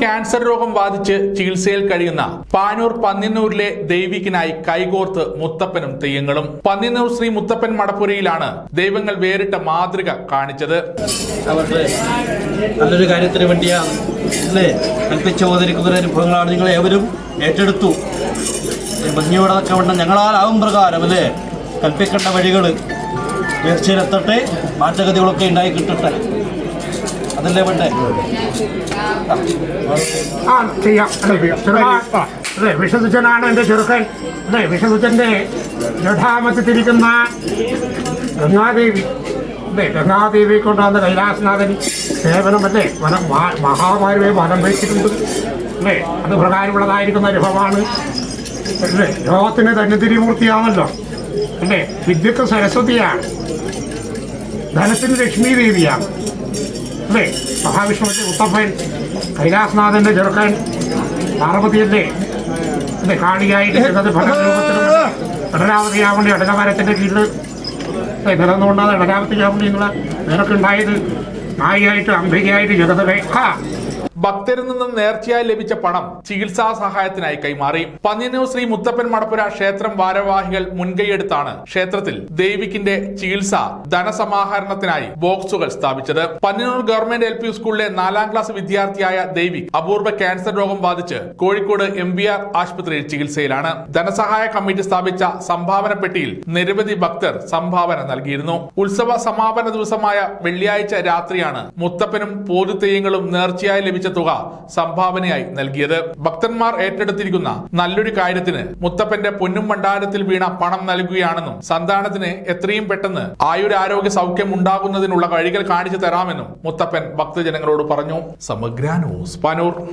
Cancer രോഗം ബാധിച്ച് ചികിത്സയിൽ കഴിയുന്ന പാനൂർ പന്നിന്നൂരിലെ ദൈവികനായി കൈകോർത്ത് മുത്തപ്പനും തെയ്യങ്ങളും. പന്നിന്നൂർ ശ്രീ മുത്തപ്പൻ മടപ്പുരയിലാണ് ദൈവങ്ങൾ വേറിട്ട മാതൃക കാണിച്ചത്. അവരുടെ നല്ലൊരു കാര്യത്തിന് വേണ്ടിയാണ് കൽപ്പിച്ച് അവതരിക്കുന്ന അനുഭവങ്ങളാണ് നിങ്ങൾ ഏവരും ഏറ്റെടുത്തു. ഭംഗിയോടൊക്കെ വേണ്ട പ്രകാരം അല്ലേ? കൽപ്പിക്കേണ്ട വഴികൾ ഉയർച്ചയിലെത്തട്ടെ മാറ്റഗതികളൊക്കെ ഉണ്ടായി കിട്ടട്ടെ. അതല്ലേ വേണ്ടേ? ആ ചെയ്യാം അതെ വിഷദുജനാണ് എന്റെ ചെറുക്കൻ. അതെ വിഷദുജന്റെ ജഠാമത്തിരിക്കുന്ന ഗംഗാദേവി. അതെ ഗംഗാദേവിയെ കൊണ്ടുവന്ന കൈലാസനാഥൻ സേവനമല്ലേ വനം മഹാമാരിയെ വനം വഹിച്ചിട്ടുണ്ട്. അല്ലേ അത് പ്രകാരമുള്ളതായിരിക്കുന്ന അനുഭവമാണ്. അല്ലേ ലോകത്തിന് തന്നെ തിരിമൂർത്തിയാണല്ലോ. അല്ലേ വിദ്യക്ക് സരസ്വതിയാണ്. ധനത്തിന് ലക്ഷ്മി ദേവിയാണ് അല്ലേ മഹാവിഷ്ണുവിന്റെ ഉത്തപ്പൻ കൈലാസ്നാഥന്റെ ചെറുക്കൻ പാർവതിയല്ലേ? അല്ലേ കാളിയായിട്ട് ചെന്നത് ഭരണരൂപത്തിലും ഭരണാവതിയാവേണ്ടി ഇടനമരത്തിന്റെ കീഴിൽ നിലന്നുകൊണ്ടാണ് ഇടനാവതിയാവേണ്ടി എന്നുള്ള നിനക്കുണ്ടായത് നായിയായിട്ട് അംബികയായിട്ട് ജഗതവേ ഹാ ഭക്തരിൽ നിന്നും നേർച്ചയായി ലഭിച്ച പണം ചികിത്സാ സഹായത്തിനായി കൈമാറി. പന്നിന്നൂർ ശ്രീ മുത്തപ്പൻ മടപ്പുര ക്ഷേത്രം ഭാരവാഹികൾ മുൻകൈയെടുത്താണ് ക്ഷേത്രത്തിൽ ദേവിക്കിന്റെ ചികിത്സ ധനസമാഹരണത്തിനായി ബോക്സുകൾ സ്ഥാപിച്ചത്. പന്നിന്നൂർ ഗവൺമെന്റ് എൽ പി സ്കൂളിലെ നാലാം ക്ലാസ് വിദ്യാർത്ഥിയായ ദേവിക് അപൂർവ ക്യാൻസർ രോഗം ബാധിച്ച് കോഴിക്കോട് എം ബി ആർ ആശുപത്രിയിൽ ചികിത്സയിലാണ്. ധനസഹായ കമ്മിറ്റി സ്ഥാപിച്ച സംഭാവന പെട്ടിയിൽ നിരവധി ഭക്തർ സംഭാവന നൽകിയിരുന്നു. ഉത്സവ സമാപന ദിവസമായ വെള്ളിയാഴ്ച രാത്രിയാണ് മുത്തപ്പനും പോതുതെയ്യങ്ങളും നേർച്ചയായി ലഭിച്ച തുക സംഭാവനയായി നൽകിയത്. ഭക്തന്മാർ ഏറ്റെടുത്തിരിക്കുന്ന നല്ലൊരു കാര്യത്തിന് മുത്തപ്പന്റെ പൊന്നും ഭണ്ഡാരത്തിൽ വീണ പണം നൽകുകയാണെന്നും സന്താനത്തിന് എത്രയും പെട്ടെന്ന് ആയുരാരോഗ്യ സൗഖ്യം ഉണ്ടാകുന്നതിനുള്ള വഴികൾ കാണിച്ചു തരാമെന്നും മുത്തപ്പൻ ഭക്തജനങ്ങളോട് പറഞ്ഞു. സമഗ്ര ന്യൂസ് പാനൂർ.